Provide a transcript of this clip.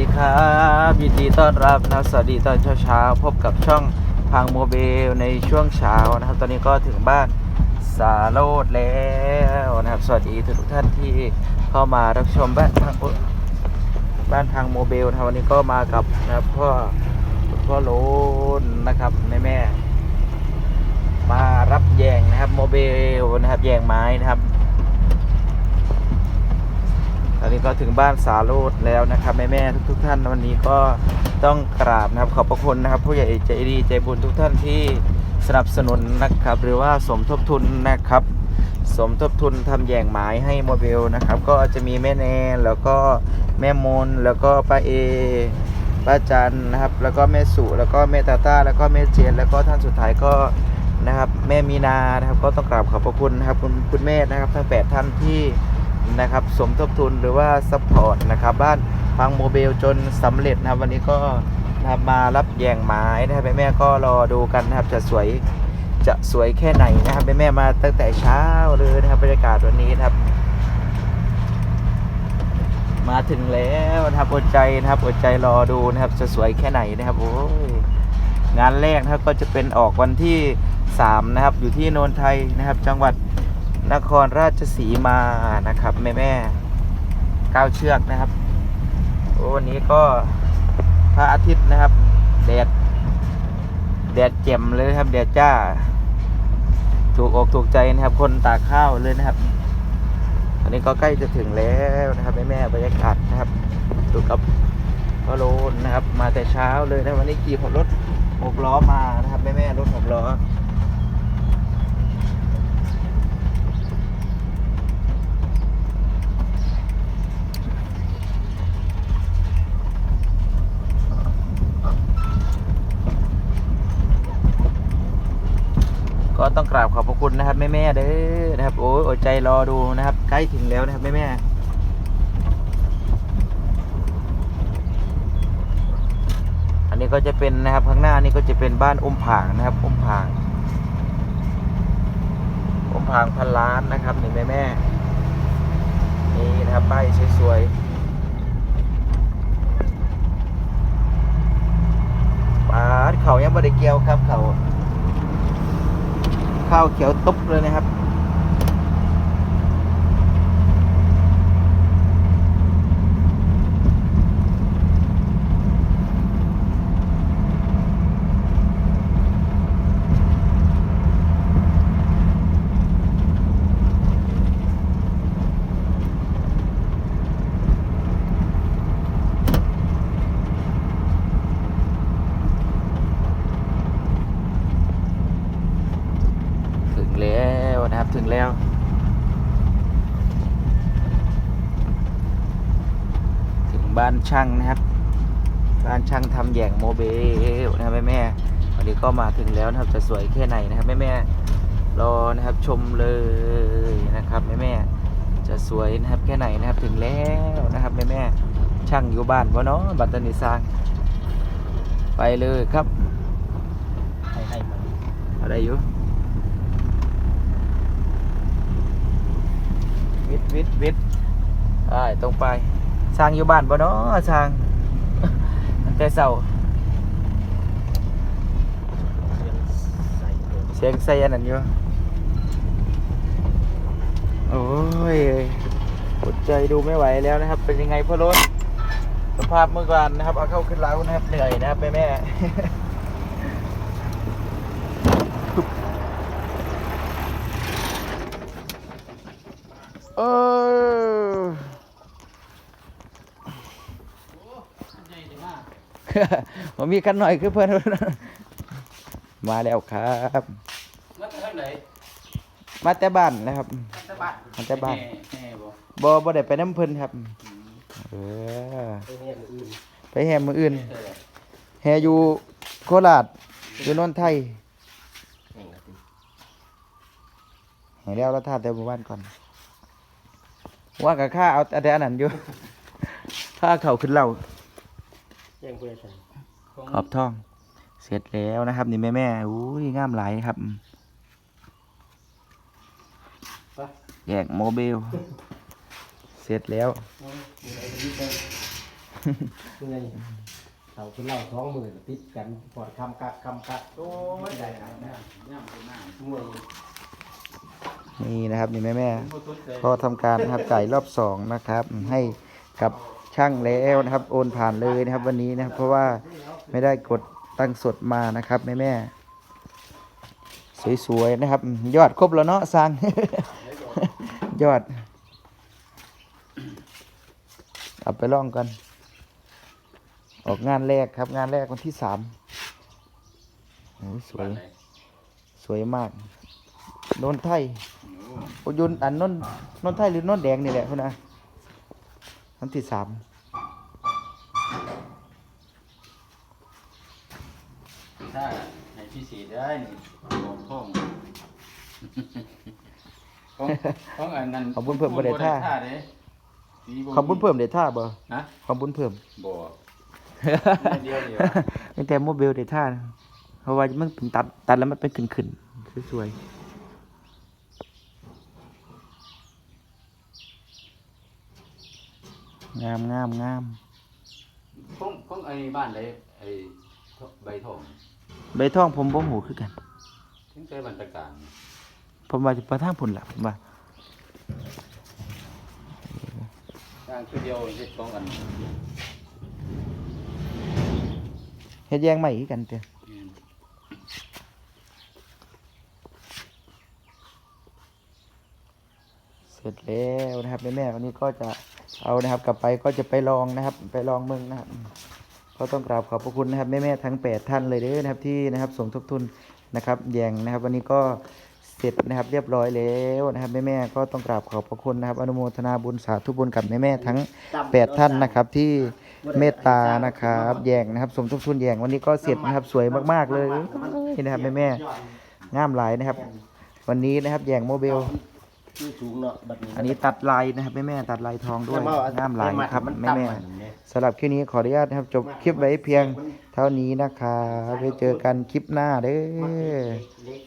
ดีครับยินดีต้อนรับนะสวัสดีตอนเช้าๆพบกับช่องพังโมเบลในช่วงเช้านะครับ ตอนนี้ก็ถึงบ้านสาโรดแล้วนะครับ สวัสดีทุกท่านที่เข้ามารับชมบ้านพังบ้านพังโมเบลนะครับวันนี้ก็มากับนะครับพ่อพ่อโลนนะครับแม่แม่มารับแยงนะครับโมเบลนะครับแยงไม้นะครับ ก็ถึงบ้านสาโรดแล้วนะครับแม่แม่ทุกๆท่านวันนี้ก็ต้องกราบนะครับขอบพระคุณนะครับผู้ใหญ่ใจดีใจบุญทุกท่านที่สนับสนุนนะครับ หรือว่าสมทบทุนนะครับ สมทบทุนทำแยงหมายให้โมเบลนะครับ ก็จะมีแม่แนนแล้วก็แม่มนแล้วก็ป้าเอป้าจันนะครับ แล้วก็แม่สุแล้วก็แม่ตาต้าแล้วก็แม่เจน แล้วก็ท่านสุดท้ายก็นะครับแม่มีนานะครับ ก็ต้องกราบขอบพระคุณนะครับคุณคุณแม่นะครับทั้งแปดท่านที่ นะครับ สมทบทุนหรือว่าซัพพอร์ตนะครับ บ้านพังโมเบลจนสำเร็จนะครับ วันนี้ก็นะครับมารับแยงไม้นะครับแม่ก็รอดูกันนะครับ จะสวยจะสวยแค่ไหนนะครับแม่มาตั้งแต่เช้าเลยนะครับบรรยากาศวันนี้นะครับ มาถึงแล้วนะครับอดใจนะครับอดใจรอดูนะครับ จะสวยแค่ไหนนะครับโอ้ยงานแรกนะครับก็จะเป็นออกวันที่3นะครับ อยู่ที่โนนไทยนะครับ จังหวัด นครราชสีมานะครับ แม่แม่ก้าวเชือกนะครับวันนี้ก็พระอาทิตย์นะครับ แดดแดดแจ่มเลยครับ แดดจ้า ถูกอกถูกใจนะครับ คนตากข้าวเลยนะครับอันนี้ก็ใกล้จะถึงแล้วนะครับ แม่แม่บรรยากาศนะครับดูกับพ่อโลนนะครับ มาแต่เช้าเลยนะวันนี้ขี่รถหกล้อมานะครับ แม่แม่รถหกล้อ ต้องกราบขอบพระคุณนะครับแม่แม่เด้อนะครับโอ้ยอดใจรอดูนะครับ ใกล้ถึงแล้วนะครับแม่แม่อันนี้ก็จะเป็นนะครับข้างหน้านี่ก็จะเป็นบ้านอมผางนะครับอมผางอมผางพันล้านนะครับนี่แม่แม่นี่นะครับป้ายสวยๆปาดเขายังบริเกียวครับเขา ข้าวเขียวตุ๊บเลยนะครับ ถึงแล้วนะครับถึง แล้วถึงบ้านช่างนะครับ บ้านช่างทำแยงโมเบลนะครับแม่แม่ๆวันนี้ก็มาถึงแล้วนะครับจะสวยแค่ไหนนะครับแม่แม่ๆรอนะครับชมเลยนะครับแม่แม่ๆจะสวยนะครับแค่ไหนนะครับถึงแล้วนะครับแม่แม่ๆช่างอยู่บ้านวะเนาะบัตตานิสร้างไปเลยครับให้ให้มันอะไรอยู่ วิทย์วิทย์วิทย์ไปตรงไปสร้างอยู่บ้านบ่เนาะสร้างตั้งแต่เช้าเสียงใส่อันนั้นอยู่โอ้ยอดใจดูไม่ไหวแล้วนะครับ เป็นยังไงพ่อรถสภาพเมื่อวานนะครับ เอาเข้าขึ้นเล้านะครับเหนื่อยนะครับแม่แม่ เออผมมีกันหน่อยคือเพื่อนมาแล้วครับมาจากทางไหนมาแต่บ้านนะครับมาจากบ้านมาแต่บ้านแม่บ่บ่บ่ได้ไปน้ำเพิ่นครับเออไปเรียนอื่นไปแห่มืออื่นเออแห่อยู่โคราชอยู่นนทไทยแห่งละติแห่แล้วแล้วท่าแต่หมู่บ้านก่อน ว่ากับข้าเอาแต่อันนั้นอยู่ข้าเขาขึ้นเหล่าแย่งผู้ใดใส่ของขอบท้อง เสร็จแล้วนะครับ นี่แม่แม่ๆอุ้ยงามหลายครับปะแยกโมเบลเสร็จแล้วเอาอยู่ไหนก็อยู่ไปเมื่อยเขาคือเล่าท้องมือติดกันปอดคำกักคำกักโอ้ยได้หลายนะเมื่อย นี่นะครับนี่แม่แม่ๆพอทำการนะครับจ่ายรอบสองนะครับ ให้กับช่างแล้วนะครับ โอนผ่านเลยนะครับ วันนี้นะครับ เพราะว่าไม่ได้กดตั้งสดมานะครับแม่แม่ๆสวยๆนะครับ ยอดครบแล้วเนาะสร้างยอดเอาไปลองกัน ออกงานแรกครับ งานแรกวันที่สามโอ้ยสวย สวยมากโนนไทย โอยุนอันโนนโนนไทยหรือโนนแดงนี่แหละคุณนะวันที่สามถ้าให้พี่สีได้นี่ของพ่องของของอันนั้นขอบคุญเพิ่มบ่ได้ท่าเด้สีบ่มีขอบคุญเพิ่มเดท่าบ่ฮะขอบคุญเพิ่มบ่เดียวเดียวตั้งแต่โมบิลเดท่าเพราะว่ามันเป็นตัดตัดแล้วมันเป็นขึ้นขึ้นๆสวย งามงามงามของของไอ้บ้านใดไอ้ใบทองใบทองผมบ่หูคือกันถึงใจบรรตการ ผมว่าจะไปทางพุ่นล่ะผมว่าสร้างคือเดียวเฮ็ดของอันเฮ็ดแยงใหม่คือกันเด้อ เส ร็จแล้วนะครับแม่ๆวันนี้ก็จะเอานะครับกลับไปก็จะไปลองนะครับ ไปลองเมืองนะครับก็ต้องกราบขอบพระคุณนะครับแม่ๆทั้ง 8 ท่านเลยเด้อนะครับที่นะครับสมทบทุนนะครับแยงนะครับวันนี้ก็เสร็จนะครับเรียบร้อยแล้วนะครับแม่ๆก็ต้องกราบขอบพระคุณนะครับ อนุโมทนาบุญสาธุบุญกับแม่ๆทั้ง 8 ท่านนะครับที่เมตตานะครับแยงนะครับ สมทบทุนแยงวันนี้ก็เสร็จนะครับสวยมากๆเลยนี่นะครับแม่ๆงามหลายนะครับ วันนี้นะครับแยงโมเบล ที่สูงเนาะบัดนี้อันนี้ตัดลายนะครับแม่แม่ๆตัดลายทองด้วยงามหลายครับนแม่ต่ำแม่อันนี้ๆสำหรับคลิปนี้ขออนุญาตนะครับ จบคลิปไว้เพียงเท่านี้นะครับไปเจอกันคลิปหน้าเด้มันอเล็ก